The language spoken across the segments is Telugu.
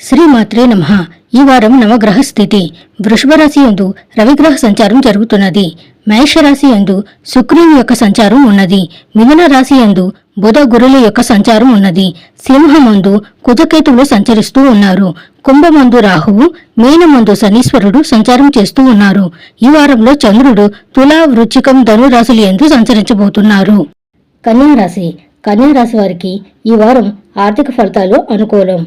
శ్రీమాత్రే నమ. ఈ వారం నవగ్రహ స్థితి వృషభరాశి ఎందు యందు రవిగ్రహ సంచారం జరుగుతున్నది. మేషరాశి ఎందు యందు శుక్రుని యొక్క సంచారం ఉన్నది. మిథున రాశి యందు బుధ గురుల యొక్క సంచారం ఉన్నది. సింహమందు కుజకేతువులు సంచరిస్తూ ఉన్నారు. కుంభమందు రాహువు మీనమందు శనీశ్వరుడు సంచారం చేస్తూ ఉన్నారు. ఈ వారంలో చంద్రుడు తులా వృచ్చికం ధనురాశులు ఎందు సంచరించబోతున్నారు. కన్యారాశి. కన్యారాశి వారికి ఈ వారం ఆర్థిక ఫలితాలు అనుకూలం.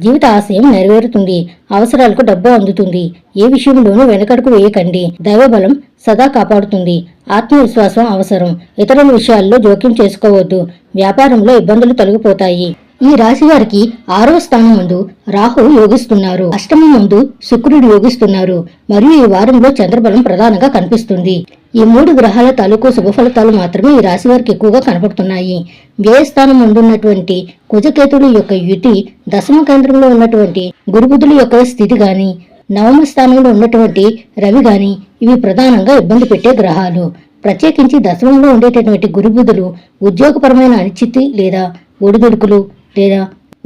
జీవిత ఆశయం నెరవేరుతుంది. అవసరాలకు డబ్బు అందుతుంది. ఏ విషయంలోనూ వెనకడుకు వేయకండి. దైవబలం సదా కాపాడుతుంది. ఆత్మవిశ్వాసం అవసరం. ఇతరుల విషయాల్లో జోక్యం చేసుకోవద్దు. వ్యాపారంలో ఇబ్బందులు తొలగిపోతాయి. ఈ రాశి వారికి ఆరవ స్థానం ముందు రాహు యోగిస్తున్నారు. అష్టమం ముందు శుక్రుడు యోగిస్తున్నారు. మరియు ఈ వారంలో చంద్రబలం ప్రధానంగా కనిపిస్తుంది. ఈ మూడు గ్రహాల తాలూకు శుభఫలితాలు మాత్రమే ఈ రాశి వారికి ఎక్కువగా కనపడుతున్నాయి. వ్యయస్థానం ముందున్నటువంటి కుజకేతుడు యొక్క యుతి దశమ కేంద్రంలో ఉన్నటువంటి గురుబుధుల యొక్క స్థితి గాని నవమ స్థానంలో ఉన్నటువంటి రవి గాని ఇవి ప్రధానంగా ఇబ్బంది పెట్టే గ్రహాలు. ప్రత్యేకించి దశమంలో ఉండేటటువంటి గురుబుధులు ఉద్యోగపరమైన అనిశ్చితి లేదా ఒడిదుడుకులు లేదా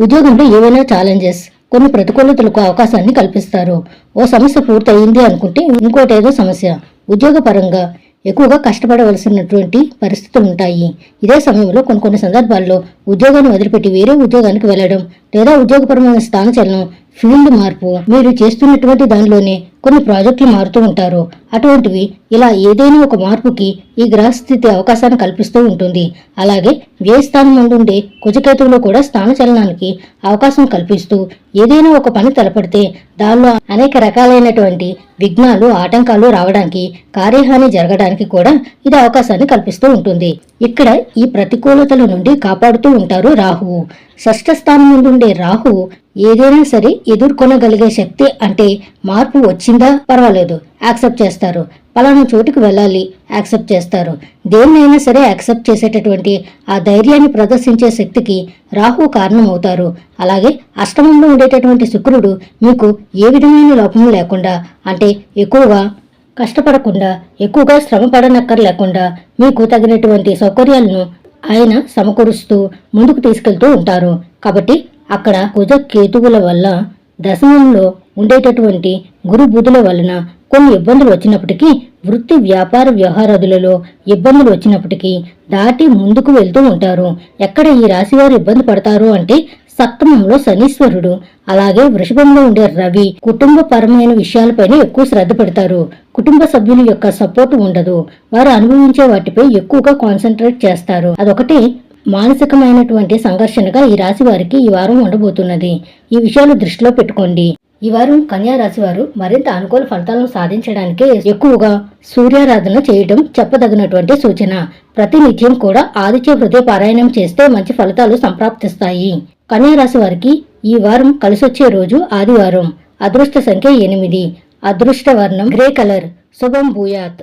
ఉద్యోగంలో ఏవైనా ఛాలెంజెస్ కొన్ని ప్రతికూలతలకు అవకాశాన్ని కల్పిస్తారు. ఓ సమస్య పూర్తయింది అనుకుంటే ఇంకోటేదో సమస్య. ఉద్యోగపరంగా ఎక్కువగా కష్టపడవలసినటువంటి పరిస్థితులు ఉంటాయి ఇదే సమయంలో కొన్ని కొన్ని సందర్భాల్లో ఉద్యోగాన్ని వదిలిపెట్టి వేరే ఉద్యోగానికి వెళ్ళడం లేదా ఉద్యోగపరమైన స్థానచలనం ఫీల్డ్ మార్పు మీరు చేస్తున్నటువంటి దానిలోనే కొన్ని ప్రాజెక్టులు మారుతూ ఉంటారు. అటువంటివి ఇలా ఏదైనా ఒక మార్పుకి ఈ గ్రహస్థితి అవకాశాన్ని కల్పిస్తూ ఉంటుంది. అలాగే వ్యయస్థానం స్థానం ఉండే కుజకేతువులో కూడా స్థాన చలనానికి అవకాశం కల్పిస్తూ ఏదైనా ఒక పని తలపడితే దానిలో అనేక రకాలైనటువంటి విఘ్నాలు ఆటంకాలు రావడానికి కార్యహాని జరగడానికి కూడా ఇది అవకాశాన్ని కల్పిస్తూ ఉంటుంది. ఇక్కడ ఈ ప్రతికూలతల నుండి కాపాడుతూ ఉంటారు రాహువు. షష్ఠ స్థానం నుండి ఉండే రాహువు ఏదైనా సరే ఎదుర్కొనగలిగే శక్తి అంటే మార్పు వచ్చి నచ్చిందా? పర్వాలేదు. యాక్సెప్ట్ చేస్తారు. పలానా చోటుకు వెళ్ళాలి. యాక్సెప్ట్ చేస్తారు. దేన్నైనా సరే యాక్సెప్ట్ చేసేటటువంటి ఆ ధైర్యాన్ని ప్రదర్శించే శక్తికి రాహు కారణమవుతారు. అలాగే అష్టమంలో ఉండేటటువంటి శుక్రుడు మీకు ఏ విధమైన లోపము లేకుండా అంటే ఎక్కువగా కష్టపడకుండా ఎక్కువగా శ్రమ పడనక్కర్లేకుండా మీకు తగినటువంటి సౌకర్యాలను ఆయన సమకూరుస్తూ ముందుకు తీసుకెళ్తూ ఉంటారు. కాబట్టి అక్కడ కుజ కేతువుల వల్ల దశమంలో ఉండేటటువంటి గురు బుధుల వలన కొన్ని ఇబ్బందులు వచ్చినప్పటికీ వృత్తి వ్యాపార వ్యవహారాదులలో ఇబ్బందులు వచ్చినప్పటికీ దాటి ముందుకు వెళ్తూ ఉంటారు. ఎక్కడ ఈ రాశివారు ఇబ్బంది పడతారు అంటే సప్తమంలో శనీశ్వరుడు అలాగే వృషభంలో ఉండే రవి కుటుంబ పరమైన విషయాలపైన ఎక్కువ శ్రద్ధ పెడతారు. కుటుంబ సభ్యుల యొక్క సపోర్ట్ ఉండదు. వారు అనుభవించే వాటిపై ఎక్కువగా కాన్సన్ట్రేట్ చేస్తారు. అదొకటి మానసికమైనటువంటి సంఘర్షణగా ఈ రాశి వారికి ఈ వారం ఉండబోతున్నది. ఈ విషయాలు దృష్టిలో పెట్టుకోండి. ఈ వారం కన్యా రాశి వారు మరింత అనుకూల ఫలితాలను సాధించడానికి ఎక్కువగా సూర్యారాధన చేయడం చెప్పదగినటువంటి సూచన. ప్రతినిత్యం కూడా ఆదిత్య హృదయ పారాయణం చేస్తే మంచి ఫలితాలు సంప్రాప్తిస్తాయి. కన్యా రాశి వారికి ఈ వారం కలిసొచ్చే రోజు ఆదివారం. అదృష్ట సంఖ్య ఎనిమిది. అదృష్ట వర్ణం గ్రే కలర్. శుభం భూయాత్.